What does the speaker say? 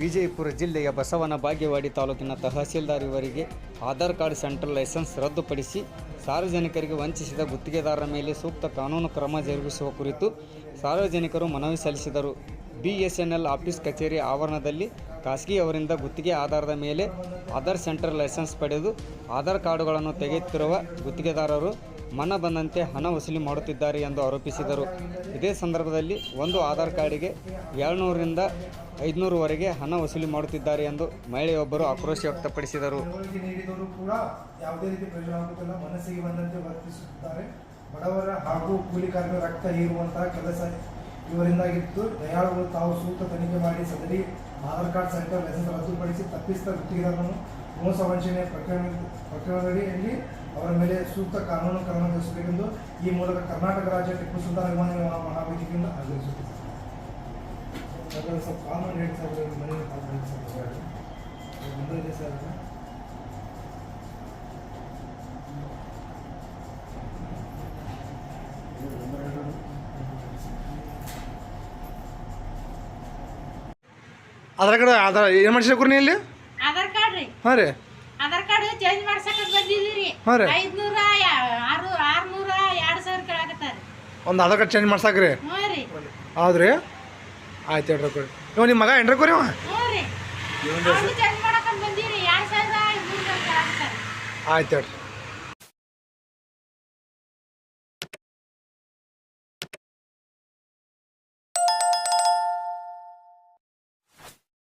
ವಿಜಯಪುರ ಜಿಲ್ಲೆಯ ಬಸವನ ಭಾಗ್ಯವಾಡಿ ತಾಲೂಕಿನ ತಹಸೀಲ್ದಾರ್ ಇವರಿಗೆ ಆಧಾರ್ ಕಾರ್ಡ್ ಸೆಂಟ್ರಲ್ ಲೈಸೆನ್ಸ್ ರದ್ದುಪಡಿಸಿ ಸಾರ್ವಜನಿಕರಿಗೆ ವಂಚಿಸಿದ ಗುತ್ತಿಗೆದಾರರ ಮೇಲೆ ಸೂಕ್ತ ಕಾನೂನು ಕ್ರಮ ಜರುಗಿಸುವ ಕುರಿತು ಸಾರ್ವಜನಿಕರು ಮನವಿ ಸಲ್ಲಿಸಿದರು. ಬಿಎಸ್ಎನ್ಎಲ್ ಆಫೀಸ್ ಕಚೇರಿ ಆವರಣದಲ್ಲಿ ಖಾಸಗಿ ಅವರಿಂದ ಗುತ್ತಿಗೆ ಆಧಾರದ ಮೇಲೆ ಆಧಾರ್ ಸೆಂಟ್ರಲ್ ಲೈಸೆನ್ಸ್ ಪಡೆದು ಆಧಾರ್ ಕಾರ್ಡುಗಳನ್ನು ತೆಗೆಯುತ್ತಿರುವ ಗುತ್ತಿಗೆದಾರರು ಮನ ಬಂದಂತೆ ಹಣ ವಸೂಲಿ ಮಾಡುತ್ತಿದ್ದಾರೆ ಎಂದು ಆರೋಪಿಸಿದರು. ಇದೇ ಸಂದರ್ಭದಲ್ಲಿ ಒಂದು ಆಧಾರ್ ಕಾರ್ಡಿಗೆ ಏಳ್ನೂರರಿಂದ ಐದುನೂರುವರೆಗೆ ಹಣ ವಸೂಲಿ ಮಾಡುತ್ತಿದ್ದಾರೆ ಎಂದು ಮಹಿಳೆಯೊಬ್ಬರು ಆಕ್ರೋಶ ವ್ಯಕ್ತಪಡಿಸಿದರು. ಯಾವುದೇ ರೀತಿ ಬಂದಂತೆ ವರ್ತಿಸುತ್ತಾರೆ. ಬಡವರ ಹಾಗೂ ಕೂಲಿ ಕಾರ್ಮಿಕರ ರಕ್ತ ಹೀರುವಂತಹ ಕೆಲಸ ಇವರಿಂದಾಗಿತ್ತು. ದಯಾಳುಗಳು ತಾವು ಸೂಕ್ತ ತನಿಖೆ ಮಾಡಿ ಸದರಿ ಆಧಾರ್ ಕಾರ್ಡ್ ಸೆಂಟರ್ ಲೈಸೆನ್ಸ್ ರದ್ದುಪಡಿಸಿ ತಪ್ಪಿಸಿದ ಗುತ್ತಿಗೆದಾರರನ್ನು ಮೋಸ ವಂಚನೆ ಪ್ರಕರಣ ಪ್ರಕರಣದಲ್ಲಿ ಅವರ ಮೇಲೆ ಸೂಕ್ತ ಕಾನೂನು ಕ್ರಮ ಜರುಗಿಸಬೇಕೆಂದು ಈ ಮೂಲಕ ಕರ್ನಾಟಕ ರಾಜ್ಯ ಟಿಪ್ಪು ಸುಲ್ತಾನ್ ನಿಲ್ದಾಣ ಮಹಾವೇದಿಕೆಯಿಂದ ಆಗ್ರಹಿಸುತ್ತದೆ. ಸರ್ ಹೇಳಿ ಸರ್ ಮನೆಗೆ ಕಾಲ್ ಮಾಡಿ ಸರ್ ಮುಂದೆ ಕಡೆ ಅದ್ರ ಏನು ಮಾಡಿಸಿದ ಕುರ್ನಿ ಇಲ್ಲಿ ಆಧಾರ್ ರೀ. ಹಾಂ ರೀ. ಆಧಾರ್ ಕಾರ್ಡ್ ಚೇಂಜ್ ಮಾಡ್ಸಕ ಬಂದಿದ್ದೀರಿ. ಹಾಂ ರೀ. ಐದ್ನೂರ ಆರು ಆರ್ನೂರ ಎರಡು ಸಾವಿರ ಕೇಳಾಕತ್ತಾರ. ಒಂದು ಆಧಾರ್ ಕಾರ್ಡ್ ಚೇಂಜ್ ಮಾಡ್ಸಾಕ್ರಿ? ಹ್ಞೂ ರೀ. ಹೌದು ರೀ ಆಯ್ತು ಹೇಳ್ರಿ ಕೊಡಿ. ಇವ ನಿಮ್ಮ ಮಗ ಏನ್ರಿ ಕೊರಿ ಅವ ಹ್ಞೂ ರೀ. ಚೇಂಜ್ ಮಾಡಕ ಬಂದಿದ್ದೀರಿ ಎರಡು ಸಾವಿರ ಆಯ್ತು ಹೇಳ್ರಿ.